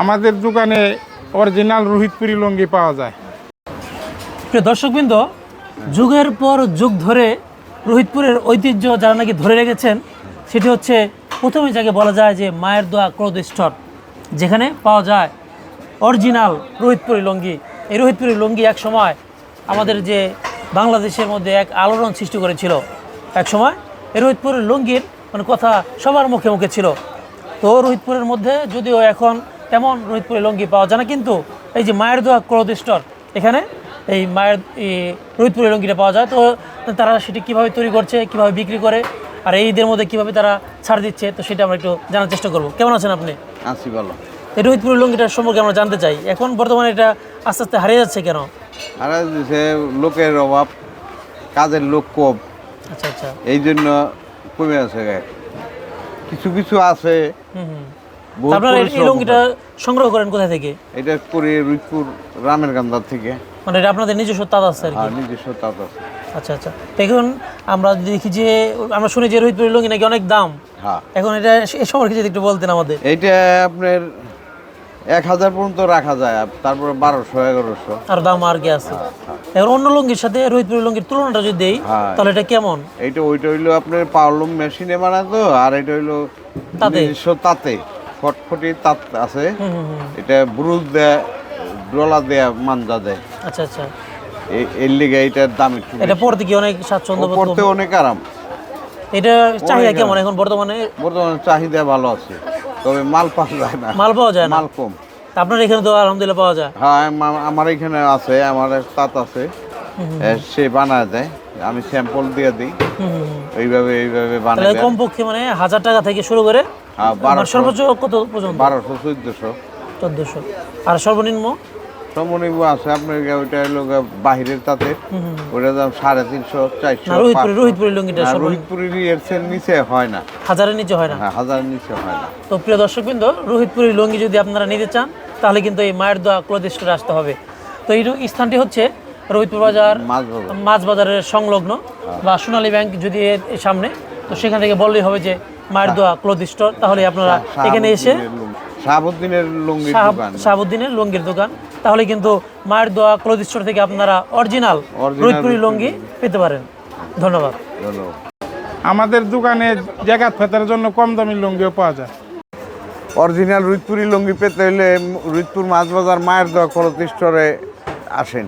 আমাদের দোকানে অরিজিনাল রোহিতপুরি লুঙ্গি পাওয়া যায়। দর্শকবৃন্দ, যুগের পর যুগ ধরে রোহিতপুরের ঐতিহ্য যারা নাকি ধরে রেখেছেন, সেটি হচ্ছে প্রথমে যাকে বলা যায় যে মায়ের দোয়া ক্রোধ স্টোর যেখানে পাওয়া যায় অরিজিনাল রোহিতপুরি লুঙ্গি। এই রোহিতপুরি লুঙ্গি এক সময় আমাদের যে বাংলাদেশের মধ্যে এক আলোড়ন সৃষ্টি করেছিল, এক সময় এই রোহিতপুরের লুঙ্গির মানে কথা সবার মুখে মুখে ছিল। তো রোহিতপুরের মধ্যে যদিও এখন তেমন রোহিতপুরের লুঙ্গি পাওয়া যায় না কিন্তু এই যে মায়ের দোয়া ক্রোধ স্টোর এখানে এই মায়ের রোহিতপুরের লুঙ্গিটা পাওয়া যায়। তো তারা সেটি কীভাবে তৈরি করছে কীভাবে বিক্রি করে আর এই ঈদের মধ্যে কীভাবে তারা ছাড় দিচ্ছে তো সেটা আমরা একটু জানার চেষ্টা করব। কেমন আছেন আপনি? আছি ভালো। এই রোহিতপুরের লুঙ্গিটার সম্পর্কে আমরা জানতে চাই। এখন বর্তমানে এটা আস্তে আস্তে হারিয়ে যাচ্ছে কেন? আর সে লোকের অভাব কাজের লোক কম। আচ্ছা আচ্ছা। এই জন্য কমে আছে। কিছু কিছু আছে। আপনারা এই- লুঙ্গিটা সংগ্রহ করেন কোথা থেকে? এটা করে রুইপুর রামের গান্ধার থেকে। মানে এটা আপনাদের নিজস্ব তাঁত আছে আর কি? নিজস্ব তাঁত আছে। আচ্ছা আচ্ছা। দেখুন এখন আমরা দেখি যে আমরা শুনি যে রোহিতপুরের লুঙ্গি নাকি অনেক দাম। হ্যাঁ। এখন এটা এ সম্পর্কে যদি একটু বলতেন আমাদের। এইটা আপনার এক হাজার পর্যন্ত রাখা যায় তারপরে বারোশো এগারোশো। আর দাম আর কি আছে? এখন অন্য লুঙ্গির সাথে রোহিতপুরের লুঙ্গির তুলনাটা যদি দেই হ্যাঁ। তাহলে এটা কেমন? এইটা ওইটা হইল আপনার পাওয়ারলুম মেশিনে বানাতো আর এটা হইল তাঁতে? তাতে। ফটফটি তাঁত আছে। এটা ব্রুজ দেয় ডলা দেয়া মাঞ্জা দেয়। আচ্ছা আচ্ছা। এই- এর লিগে এইটার দাম একটু এটা। পড়তে কি অনেক স্বাচ্ছন্দ্য পড়তে অনেক আরাম। এটা চাহিদা কেমন এখন বর্তমানে? বর্তমানে চাহিদা ভালো আছে। তবে মাল পাওয়া যায় না। মাল পাওয়া যায় না? মাল কম। আপনার এখানে তো আলহামদুলিল্লাহ পাওয়া যায়। হ্যাঁ আমার এখানে আছে আমার তাঁত আছে। সে বানায় দেয়। আমি স্যাম্পল দিয়ে দিই। এইভাবে এইভাবে বানাই কমপক্ষে মানে হাজার টাকা থেকে শুরু করে হ্যাঁ সর্বোচ্চ কত পর্যন্ত? বারোশো চোদ্দশো। চোদ্দশো। আর সর্বনিম্ন? সমনিব আছে আপনার ওইটা হলো বাহিরের তাতে। দাম সাড়ে তিনশো চারশো রোহিতপুরি লুঙ্গিটা রোহিতপুরের এর নিচে হয় না। হাজারের নিচে হয় না? হ্যাঁ হাজার নিচে হয় না। তো প্রিয় রোহিতপুরি লুঙ্গি যদি আপনারা নিতে চান তাহলে কিন্তু এই মায়ের দোয়া ক্লোথ স্টোরে আসতে হবে। তো এই স্থানটি হচ্ছে রোহিতপুর বাজার মাছ বাজারের সংলগ্ন বা সোনালী ব্যাংক যদি সামনে তো সেখান থেকে বললেই হবে যে মায়ের দোয়া ক্লোথ স্টোর তাহলে আপনারা এখানে এসে শাহাবুদ্দিনের লুঙ্গি- লুঙ্গির দোকান। শাহাবুদ্দিনের লুঙ্গির দোকান। তাহলে কিন্তু মায়ের দোয়া ক্লোথ স্টোর থেকে আপনারা অরিজিনাল রোহিতপুরি লুঙ্গি পেতে পারেন। ধন্যবাদ। ধন্যবাদ। আমাদের দোকানে জায়গা ফেতার জন্য কম দামি লুঙ্গিও পাওয়া যায়। অরিজিনাল রুইতপুরি লুঙ্গি পেতে হলে রুইতপুর মাছ বাজার মায়ের দোয়া ক্লোথ স্টোরে আসেন।